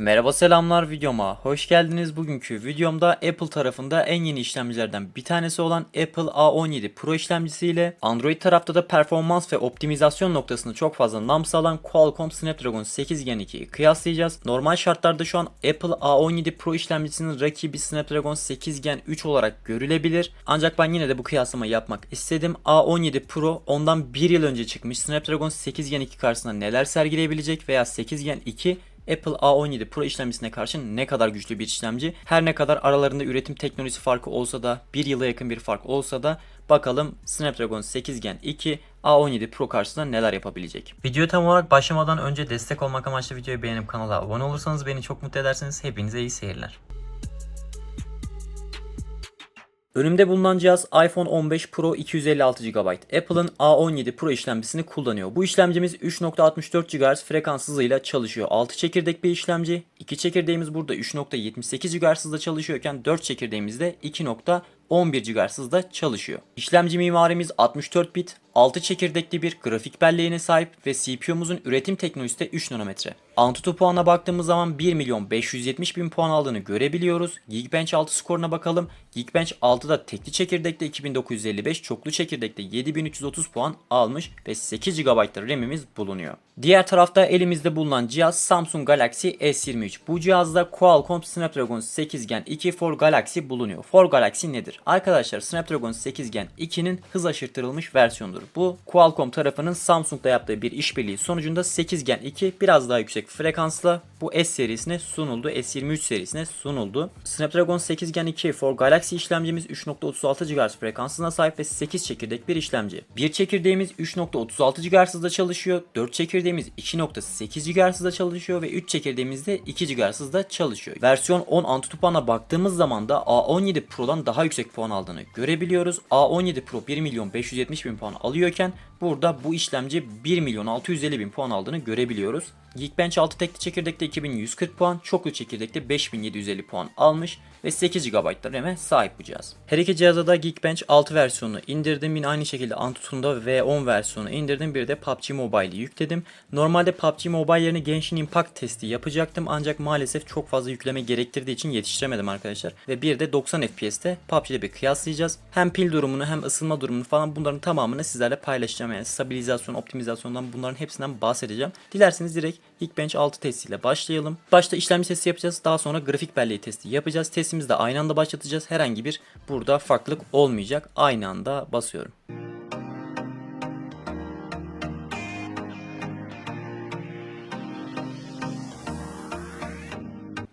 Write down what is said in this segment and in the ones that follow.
Merhaba selamlar videoma hoş geldiniz. Bugünkü videomda Apple tarafında en yeni işlemcilerden bir tanesi olan Apple A17 Pro işlemcisiyle Android tarafta da performans ve optimizasyon noktasında çok fazla nam sağlayan Qualcomm Snapdragon 8 Gen 2'yi kıyaslayacağız. Normal şartlarda şu an Apple A17 Pro işlemcisinin rakibi Snapdragon 8 Gen 3 olarak görülebilir. Ancak ben yine de bu kıyaslamayı yapmak istedim. A17 Pro ondan 1 yıl önce çıkmış Snapdragon 8 Gen 2 karşısında neler sergileyebilecek veya 8 Gen 2 Apple A17 Pro işlemcisine karşı ne kadar güçlü bir işlemci. Her ne kadar aralarında üretim teknolojisi farkı olsa da bir yıla yakın bir fark olsa da bakalım Snapdragon 8 Gen 2 A17 Pro karşısında neler yapabilecek. Videoya tam olarak başlamadan önce destek olmak amaçlı videoyu beğenip kanala abone olursanız beni çok mutlu edersiniz. Hepinize iyi seyirler. Önümde bulunan cihaz iPhone 15 Pro 256 GB. Apple'ın A17 Pro işlemcisini kullanıyor. Bu işlemcimiz 3.64 GHz frekans hızıyla çalışıyor. 6 çekirdek bir işlemci. 2 çekirdeğimiz burada 3.78 GHz hızda çalışıyorken 4 çekirdeğimiz de 2.11 GHz hızda çalışıyor. İşlemci mimarimiz 64 bit, 6 çekirdekli bir grafik belleğine sahip ve CPU'muzun üretim teknolojisi de 3 nanometre. Antutu puanına baktığımız zaman 1 milyon 570 bin puan aldığını görebiliyoruz. Geekbench 6 skoruna bakalım. Geekbench 6'da tekli çekirdekte 2955, çoklu çekirdekte 7330 puan almış ve 8 GB RAM'imiz bulunuyor. Diğer tarafta elimizde bulunan cihaz Samsung Galaxy S23. Bu cihazda Qualcomm Snapdragon 8 Gen 2 for Galaxy bulunuyor. For Galaxy nedir? Arkadaşlar Snapdragon 8 Gen 2'nin hız aşırtırılmış versiyonudur. Bu Qualcomm tarafının Samsung'da yaptığı bir işbirliği sonucunda 8 Gen 2 biraz daha yüksek frekansla bu S serisine sunuldu. S23 serisine sunuldu. Snapdragon 8 Gen 2 for Galaxy işlemcimiz 3.36 GHz frekansına sahip ve 8 çekirdek bir işlemci. Bir çekirdeğimiz 3.36 GHz çalışıyor. 4 çekirdeğimiz 2.8 GHz çalışıyor ve 3 çekirdeğimiz de 2 GHz çalışıyor. Versiyon 10 Antutu puanına baktığımız zaman da A17 Pro'dan daha yüksek puan aldığını görebiliyoruz. A17 Pro 1 milyon 570 bin puan alıyorken burada bu işlemci 1 milyon 650 bin puan aldığını görebiliyoruz. Geekbench 6 tekli çekirdekte 2140 puan, çoklu çekirdekte 5750 puan almış ve 8 GB RAM'e sahip bu cihaz. Her iki cihaza da Geekbench 6 versiyonunu indirdim. Yine aynı şekilde Antutu'nun da V10 versiyonu indirdim. Bir de PUBG Mobile'i yükledim. Normalde PUBG Mobile yerine Genshin Impact testi yapacaktım ancak maalesef çok fazla yükleme gerektirdiği için yetiştiremedim arkadaşlar. Ve bir de 90 FPS'te PUBG'de bir kıyaslayacağız. Hem pil durumunu hem ısınma durumunu falan bunların tamamını sizlerle paylaşacağım. Yani stabilizasyon, optimizasyondan bunların hepsinden bahsedeceğim. Dilerseniz direkt Geekbench 6 testiyle başlayalım. Başta işlemci testi yapacağız. Daha sonra grafik belleği testi yapacağız. Testimizi de aynı anda başlatacağız. Herhangi bir burada farklılık olmayacak. Aynı anda basıyorum.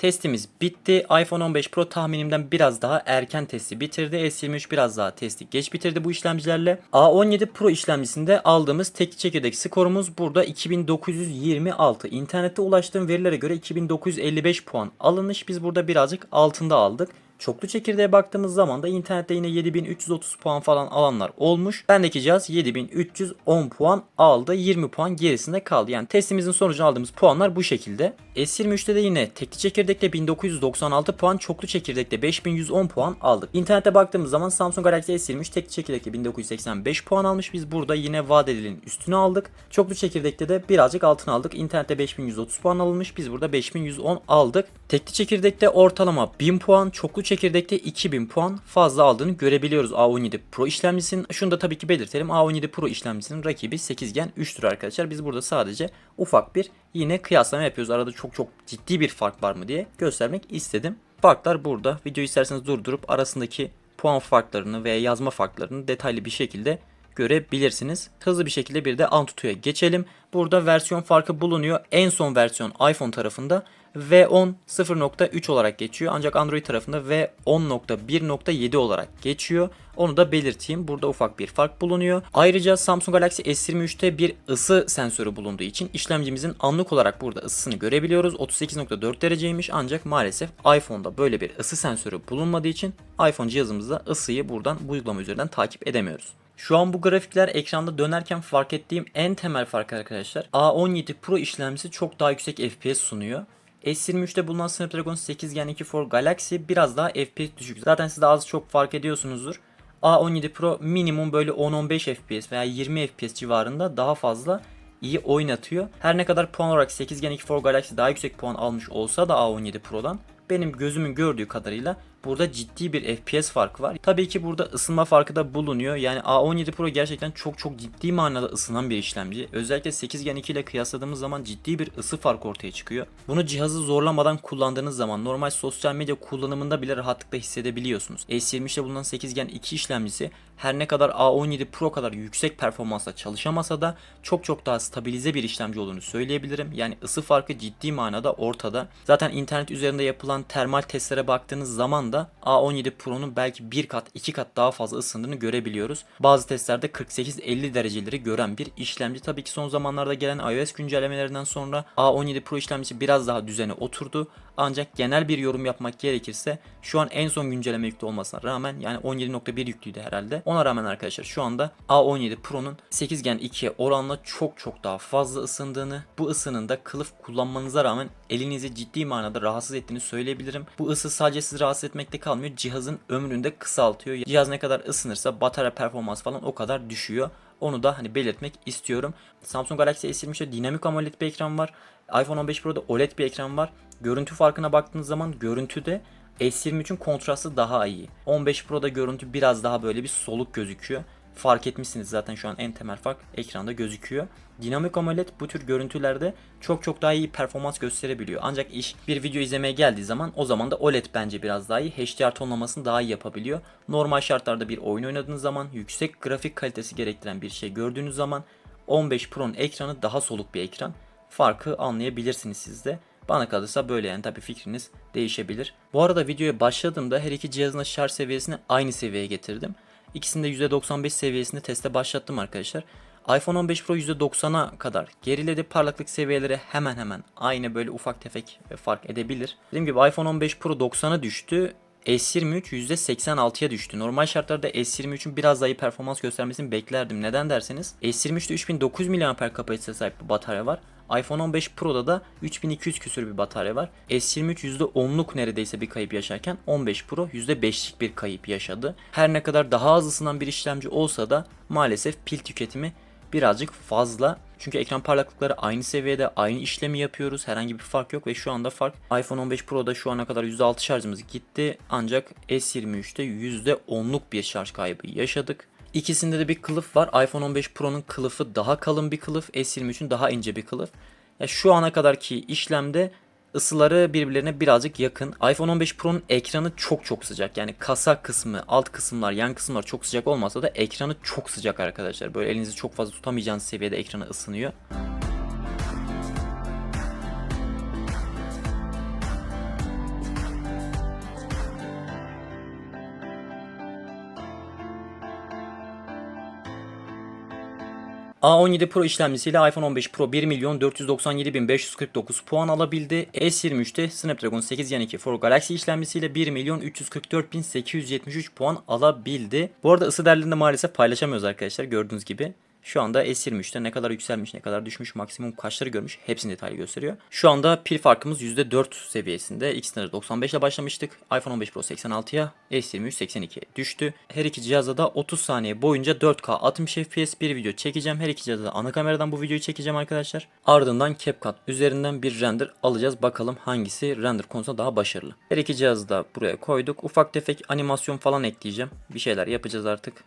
Testimiz bitti. iPhone 15 Pro tahminimden biraz daha erken testi bitirdi. S23 biraz daha testi geç bitirdi bu işlemcilerle. A17 Pro işlemcisinde aldığımız tek çekirdek skorumuz burada 2926. İnternette ulaştığım verilere göre 2955 puan alınmış. Biz burada birazcık altında aldık. Çoklu çekirdeğe baktığımız zaman da internette yine 7330 puan falan alanlar olmuş. Bendeki cihaz 7310 puan aldı. 20 puan gerisinde kaldı. Yani testimizin sonucunu aldığımız puanlar bu şekilde. S23'te de yine tekli çekirdekte 1996 puan, çoklu çekirdekte 5110 puan aldık. İnternete baktığımız zaman Samsung Galaxy S23 tekli çekirdekte 1985 puan almış. Biz burada yine vaat edilenin üstünü aldık. Çoklu çekirdekte de birazcık altına aldık. İnternette 5130 puan alınmış. Biz burada 5110 aldık. Tekli çekirdekte ortalama 1000 puan, çoklu çekirdekte 2000 puan fazla aldığını görebiliyoruz A17 Pro işlemcisinin. Şunu da tabii ki belirtelim. A17 Pro işlemcisinin rakibi 8 Gen 3'tür arkadaşlar. Biz burada sadece ufak bir yine kıyaslama yapıyoruz. Arada çok çok ciddi bir fark var mı diye göstermek istedim. Farklar burada. Videoyu isterseniz durdurup arasındaki puan farklarını veya yazma farklarını detaylı bir şekilde görebilirsiniz. Hızlı bir şekilde bir de Antutu'ya geçelim. Burada versiyon farkı bulunuyor. En son versiyon iPhone tarafında V10 0.3 olarak geçiyor. Ancak Android tarafında V10.1.7 olarak geçiyor. Onu da belirteyim. Burada ufak bir fark bulunuyor. Ayrıca Samsung Galaxy S23'te bir ısı sensörü bulunduğu için işlemcimizin anlık olarak burada ısısını görebiliyoruz. 38.4 dereceymiş ancak maalesef iPhone'da böyle bir ısı sensörü bulunmadığı için iPhone cihazımızda ısıyı buradan bu uygulama üzerinden takip edemiyoruz. Şu an bu grafikler ekranda dönerken fark ettiğim en temel fark arkadaşlar. A17 Pro işlemcisi çok daha yüksek FPS sunuyor. S23'te bulunan Snapdragon 8 Gen 2 for Galaxy biraz daha FPS düşük. Zaten siz de az çok fark ediyorsunuzdur. A17 Pro minimum böyle 10-15 FPS veya 20 FPS civarında daha fazla iyi oynatıyor. Her ne kadar puan olarak 8 Gen 2 For Galaxy daha yüksek puan almış olsa da A17 Pro'dan benim gözümün gördüğü kadarıyla burada ciddi bir FPS farkı var. Tabii ki burada ısınma farkı da bulunuyor. Yani A17 Pro gerçekten çok çok ciddi manada ısınan bir işlemci. Özellikle 8 Gen 2 ile kıyasladığımız zaman ciddi bir ısı farkı ortaya çıkıyor. Bunu cihazı zorlamadan kullandığınız zaman normal sosyal medya kullanımında bile rahatlıkla hissedebiliyorsunuz. S23'te bulunan 8 Gen 2 işlemcisi her ne kadar A17 Pro kadar yüksek performansla çalışamasa da çok çok daha stabilize bir işlemci olduğunu söyleyebilirim. Yani ısı farkı ciddi manada ortada. Zaten internet üzerinde yapılan termal testlere baktığınız zaman da A17 Pro'nun belki bir kat iki kat daha fazla ısındığını görebiliyoruz. Bazı testlerde 48-50 dereceleri gören bir işlemci. Tabii ki son zamanlarda gelen iOS güncellemelerinden sonra A17 Pro işlemcisi biraz daha düzene oturdu. Ancak genel bir yorum yapmak gerekirse şu an en son güncelleme yüklü olmasına rağmen yani 17.1 yüklüydü herhalde. Ona rağmen arkadaşlar şu anda A17 Pro'nun 8 Gen 2'ye oranla çok çok daha fazla ısındığını, bu ısının da kılıf kullanmanıza rağmen elinizi ciddi manada rahatsız ettiğini söyleyebilirim. Bu ısı sadece sizi rahatsız etmekte kalmıyor. Cihazın ömrünü de kısaltıyor. Cihaz ne kadar ısınırsa batarya performans falan o kadar düşüyor. Onu da hani belirtmek istiyorum. Samsung Galaxy S23'te dinamik AMOLED bir ekran var. iPhone 15 Pro'da OLED bir ekran var. Görüntü farkına baktığınız zaman görüntüde S23'ün kontrastı daha iyi. 15 Pro'da görüntü biraz daha böyle bir soluk gözüküyor. Fark etmişsiniz zaten şu an en temel fark ekranda gözüküyor. Dinamik AMOLED bu tür görüntülerde çok çok daha iyi performans gösterebiliyor. Ancak iş bir video izlemeye geldiği zaman o zaman da OLED bence biraz daha iyi. HDR tonlamasını daha iyi yapabiliyor. Normal şartlarda bir oyun oynadığınız zaman yüksek grafik kalitesi gerektiren bir şey gördüğünüz zaman 15 Pro'nun ekranı daha soluk bir ekran. Farkı anlayabilirsiniz siz de. Bana kalırsa böyle yani tabi fikriniz değişebilir. Bu arada videoya başladığımda her iki cihazın da şarj seviyesini aynı seviyeye getirdim. İkisini de %95 seviyesinde teste başlattım arkadaşlar. iPhone 15 Pro %90'a kadar geriledi. Parlaklık seviyeleri hemen hemen aynı böyle ufak tefek fark edebilir. Dediğim gibi iPhone 15 Pro 90'a düştü. S23 %86'ya düştü. Normal şartlarda S23'ün biraz daha iyi performans göstermesini beklerdim. Neden derseniz S23'te 3900 mAh kapasitesine sahip bir batarya var. iPhone 15 Pro'da da 3200 küsür bir batarya var. S23 %10'luk neredeyse bir kayıp yaşarken 15 Pro %5'lik bir kayıp yaşadı. Her ne kadar daha az ısınan bir işlemci olsa da maalesef pil tüketimi birazcık fazla. Çünkü ekran parlaklıkları aynı seviyede, aynı işlemi yapıyoruz. Herhangi bir fark yok ve şu anda fark iPhone 15 Pro'da şu ana kadar %6 şarjımız gitti. Ancak S23'te %10'luk bir şarj kaybı yaşadık. İkisinde de bir kılıf var. iPhone 15 Pro'nun kılıfı daha kalın bir kılıf, S23'ün daha ince bir kılıf. Ya şu ana kadarki işlemde ısıları birbirlerine birazcık yakın. iPhone 15 Pro'nun ekranı çok çok sıcak. Yani kasa kısmı, alt kısımlar, yan kısımlar çok sıcak olmasa da ekranı çok sıcak arkadaşlar. Böyle elinizi çok fazla tutamayacağınız seviyede ekranı ısınıyor. A17 Pro işlemcisiyle iPhone 15 Pro 1 milyon 497.549 puan alabildi. S23'te Snapdragon 8 Gen 2 for Galaxy işlemcisiyle 1 milyon 344.873 puan alabildi. Bu arada ısı değerlerini maalesef paylaşamıyoruz arkadaşlar gördüğünüz gibi. Şu anda S23'te ne kadar yükselmiş, ne kadar düşmüş, maksimum kaçları görmüş hepsini detaylı gösteriyor. Şu anda pil farkımız %4 seviyesinde. De 95 ile başlamıştık. iPhone 15 Pro 86'ya, S23 82'ye düştü. Her iki cihazda da 30 saniye boyunca 4K 60 FPS bir video çekeceğim. Her iki cihazda da ana kameradan bu videoyu çekeceğim arkadaşlar. Ardından CapCut üzerinden bir render alacağız. Bakalım hangisi render konusunda daha başarılı. Her iki cihazı da buraya koyduk. Ufak tefek animasyon falan ekleyeceğim. Bir şeyler yapacağız artık.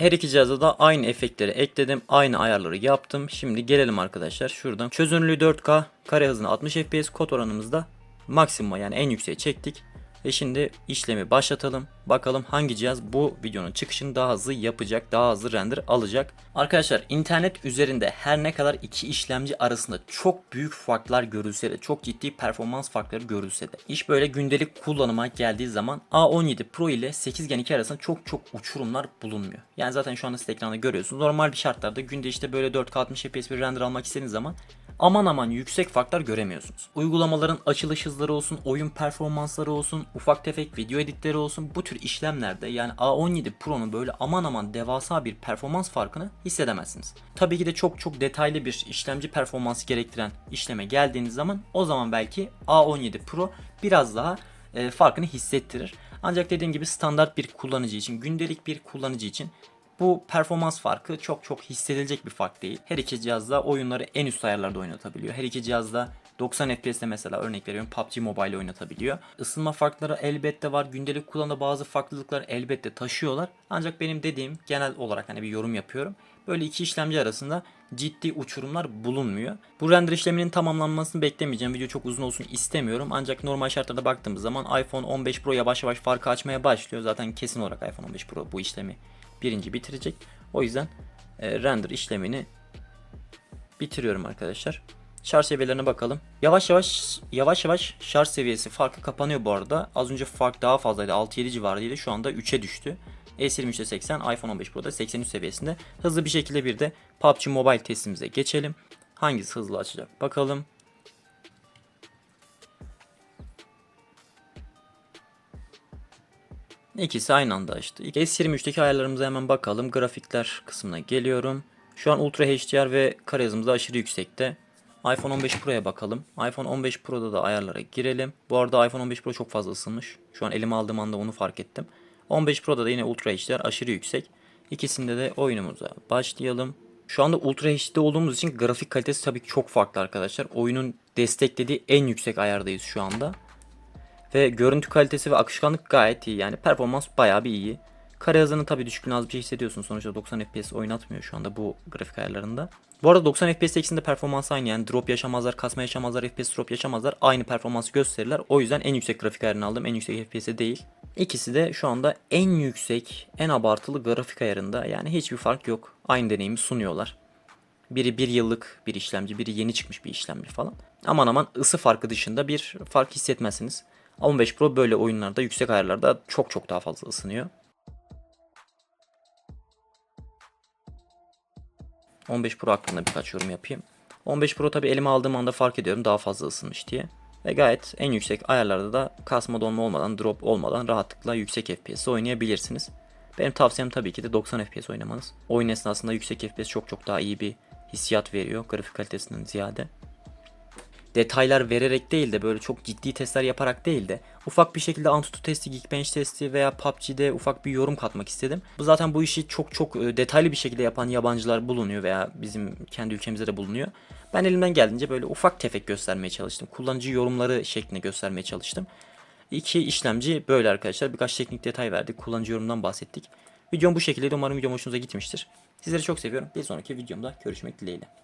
Her iki cihaza da aynı efektleri ekledim. Aynı ayarları yaptım. Şimdi gelelim arkadaşlar şuradan. Çözünürlüğü 4K, kare hızını 60 FPS, kod oranımızda maksimuma yani en yükseğe çektik. Ve şimdi işlemi başlatalım. Bakalım hangi cihaz bu videonun çıkışını daha hızlı yapacak, daha hızlı render alacak. Arkadaşlar internet üzerinde her ne kadar iki işlemci arasında çok büyük farklar görülse de, çok ciddi performans farkları görülse de, iş böyle gündelik kullanıma geldiği zaman A17 Pro ile 8 Gen 2 arasında çok çok uçurumlar bulunmuyor. Yani zaten şu anda siz ekranda görüyorsunuz. Normal bir şartlarda günde işte böyle 4K 60 FPS bir render almak istediğiniz zaman aman aman yüksek farklar göremiyorsunuz. Uygulamaların açılış hızları olsun, oyun performansları olsun, ufak tefek video editleri olsun bu tür işlemlerde yani A17 Pro'nun böyle aman aman devasa bir performans farkını hissedemezsiniz. Tabii ki de çok çok detaylı bir işlemci performansı gerektiren işleme geldiğiniz zaman o zaman belki A17 Pro biraz daha e, farkını hissettirir. Ancak dediğim gibi standart bir kullanıcı için, gündelik bir kullanıcı için Bu performans farkı çok çok hissedilecek bir fark değil. Her iki cihazda oyunları en üst ayarlarda oynatabiliyor. Her iki cihazda 90 FPS'te mesela örnek veriyorum PUBG Mobile oynatabiliyor. Isınma farkları elbette var. Gündelik kullanımda bazı farklılıklar elbette taşıyorlar. Ancak benim dediğim genel olarak hani bir yorum yapıyorum. Böyle iki işlemci arasında ciddi uçurumlar bulunmuyor. Bu render işleminin tamamlanmasını beklemeyeceğim. Video çok uzun olsun istemiyorum. Ancak normal şartlarda baktığımız zaman iPhone 15 Pro yavaş yavaş farkı açmaya başlıyor. Zaten kesin olarak iPhone 15 Pro bu işlemi birinci bitirecek. O yüzden e, render işlemini bitiriyorum arkadaşlar. Şarj seviyelerine bakalım. Yavaş yavaş yavaş yavaş şarj seviyesi farkı kapanıyor bu arada. Az önce fark daha fazlaydı. 6-7 civarıydı. Şu anda 3'e düştü. S23'te 80, iPhone 15 Pro'da 83 seviyesinde. Hızlı bir şekilde bir de PUBG Mobile testimize geçelim. Hangisi hızlı açacak bakalım. İkisi aynı anda açtı. S23'teki ayarlarımıza hemen bakalım. Grafikler kısmına geliyorum. Şu an Ultra HDR ve kare hızımız da aşırı yüksekte. iPhone 15 Pro'ya bakalım. iPhone 15 Pro'da da ayarlara girelim. Bu arada iPhone 15 Pro çok fazla ısınmış. Şu an elime aldığım anda onu fark ettim. 15 Pro'da da yine Ultra HDR aşırı yüksek. İkisinde de oyunumuza başlayalım. Şu anda Ultra HD'de olduğumuz için grafik kalitesi tabii ki çok farklı arkadaşlar. Oyunun desteklediği en yüksek ayardayız şu anda. Ve görüntü kalitesi ve akışkanlık gayet iyi. Yani performans bayağı bir iyi. Kare hızını tabii düşüklüğünü az bir şey hissediyorsun. Sonuçta 90 FPS oynatmıyor şu anda bu grafik ayarlarında. Bu arada 90 FPS ikisinde performans aynı. Yani drop yaşamazlar, kasma yaşamazlar, FPS drop yaşamazlar. Aynı performansı gösterirler. O yüzden en yüksek grafik ayarını aldım. En yüksek FPS'e değil. İkisi de şu anda en yüksek, en abartılı grafik ayarında. Yani hiçbir fark yok. Aynı deneyimi sunuyorlar. Biri bir yıllık bir işlemci, biri yeni çıkmış bir işlemci falan. Aman aman ısı farkı dışında bir fark hissetmezsiniz. 15 Pro böyle oyunlarda yüksek ayarlarda çok çok daha fazla ısınıyor. 15 Pro hakkında birkaç yorum yapayım. 15 Pro tabi elime aldığım anda fark ediyorum daha fazla ısınmış diye. Ve gayet en yüksek ayarlarda da kasma donma olmadan, drop olmadan rahatlıkla yüksek FPS oynayabilirsiniz. Benim tavsiyem tabii ki de 90 FPS oynamanız. Oyun esnasında yüksek FPS çok çok daha iyi bir hissiyat veriyor grafik kalitesinden ziyade detaylar vererek değil de böyle çok ciddi testler yaparak değil de ufak bir şekilde Antutu testi, Geekbench testi veya PUBG'de ufak bir yorum katmak istedim. Bu zaten bu işi çok çok e, detaylı bir şekilde yapan yabancılar bulunuyor veya bizim kendi ülkemizde de bulunuyor. Ben elimden geldiğince böyle ufak tefek göstermeye çalıştım. Kullanıcı yorumları şeklinde göstermeye çalıştım. İki işlemci böyle arkadaşlar. Birkaç teknik detay verdik. Kullanıcı yorumdan bahsettik. Videom bu şekilde. Umarım videom hoşunuza gitmiştir. Sizleri çok seviyorum. Bir sonraki videomda görüşmek dileğiyle.